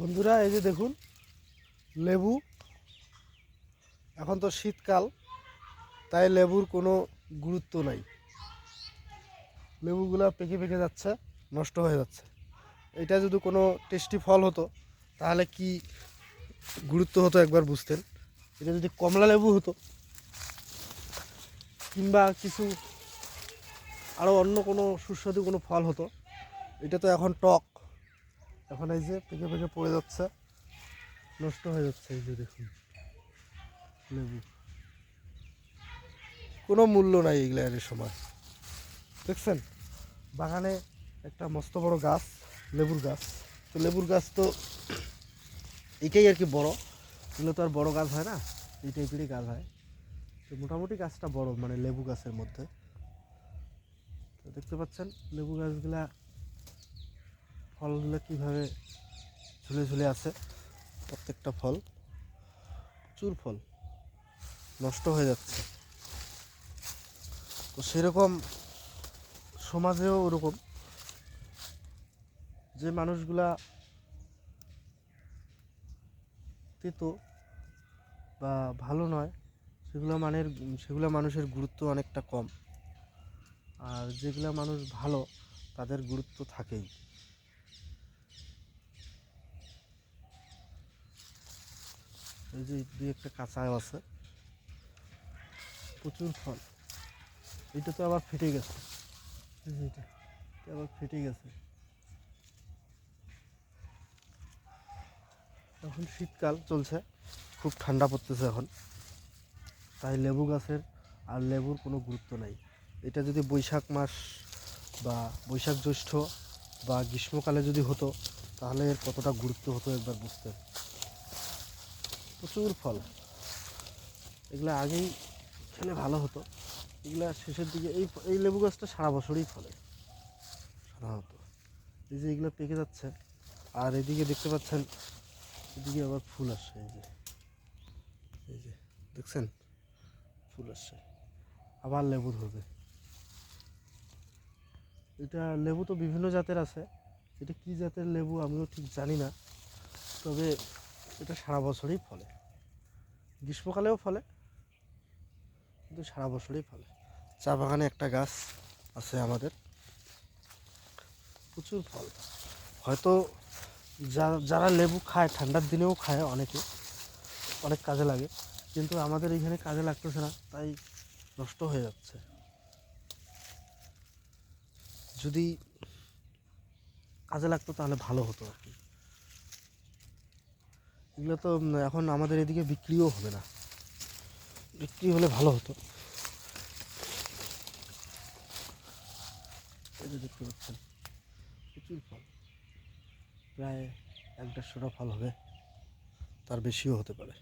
বন্ধুরা, এই যে দেখুন, লেবু। এখন তো শীতকাল, তাই লেবুর কোনো গুরুত্ব নাই। লেবুগুলা পেকে পেকে যাচ্ছে, নষ্ট হয়ে যাচ্ছে। এটা যদি কোনো টেস্টি ফল হতো, তাহলে কি গুরুত্ব হতো একবার বুঝতেন? এটা যদি কমলা লেবু হতো, কিংবা কিছু আরও অন্য কোনো সুস্বাদু কোনো ফল হতো, এটা তো এখন টক। এখন এই যে পেকে পেকে পড়ে যাচ্ছে। নষ্ট হয়ে যাচ্ছে এই যে দেখুন। লেবু। কোনো মূল্য নাই এগুলো এর সময়। দেখছেন? বাগানে একটা মস্ত বড় গাছ, লেবুর গাছ। তো লেবুর গাছ তো এটাই আর কি বড়। এগুলো তো আর বড় গাছ হয় না, এই টাইপেরই গাছ হয়। তো মোটামুটি গাছটা বড় মানে লেবু গাছের মধ্যে। তো দেখতে পাচ্ছেন, লেবু গাছগুলা ফলগুলো কীভাবে ঝুলে ঝুলে আছে, প্রত্যেকটা ফল, প্রচুর ফল, নষ্ট হয়ে যাচ্ছে। তো সেরকম সমাজেও ওরকম, যে মানুষগুলা তেতো বা ভালো নয়, সেগুলো মানের, সেগুলো মানুষের গুরুত্ব অনেকটা কম। আর যেগুলো মানুষ ভালো, তাদের গুরুত্ব থাকেই। এই যে দুই একটা কাঁচাও আছে, প্রচুর ফল। এটা তো আবার ফেটে গেছে। এটা আবার ফেটে গেছে। এখন শীতকাল চলছে, খুব ঠান্ডা পড়তেছে এখন। তাই লেবু গাছের আর লেবুর কোনো গুরুত্ব নাই। এটা যদি বৈশাখ মাস বা বৈশাখ জ্যৈষ্ঠ বা গ্রীষ্মকালে যদি হতো, তাহলে এর কতটা গুরুত্ব হতো একবার বুঝতে। প্রচুর ফল। এগুলো আগেই খেলে ভালো হতো। এগুলা শেষের দিকে এই এই লেবু গাছটা সারা বছরই ফলে। সাধারণত এই যে এগুলো পেকে যাচ্ছে, আর এদিকে দেখতে পাচ্ছেন, এদিকে আবার ফুল আসছে, এই যে। এই যে, দেখছেন? ফুল আসছে। আবার লেবু ধরবে। এটা লেবু তো বিভিন্ন জাতের আছে। এটা কি জাতের লেবু আমিও ঠিক জানি না। তবে এটা সারা বছরই ফলে। গ্রীষ্মকালেও ফলে, কিন্তু সারা বছরই ফলে। চা বাগানে একটা গাছ আছে আমাদের। প্রচুর ফল। হয়তো যা- যারা লেবু খায়, ঠান্ডার দিনেও খায় অনেকে, অনেক কাজে লাগে, কিন্তু আমাদের এখানে কাজে লাগতেছে না, তাই নষ্ট হয়ে যাচ্ছে। যদি কাজে লাগতো তাহলে ভালো হতো আর কি। এগুলো তো এখন আমাদের এদিকে বিক্রিও হবে না। বিক্রি হলে ভালো হতো। এটা দেখতে পাচ্ছেন, প্রচুর ফল। প্রায় এক দেড়শোটা ফল হবে, তার বেশিও হতে পারে।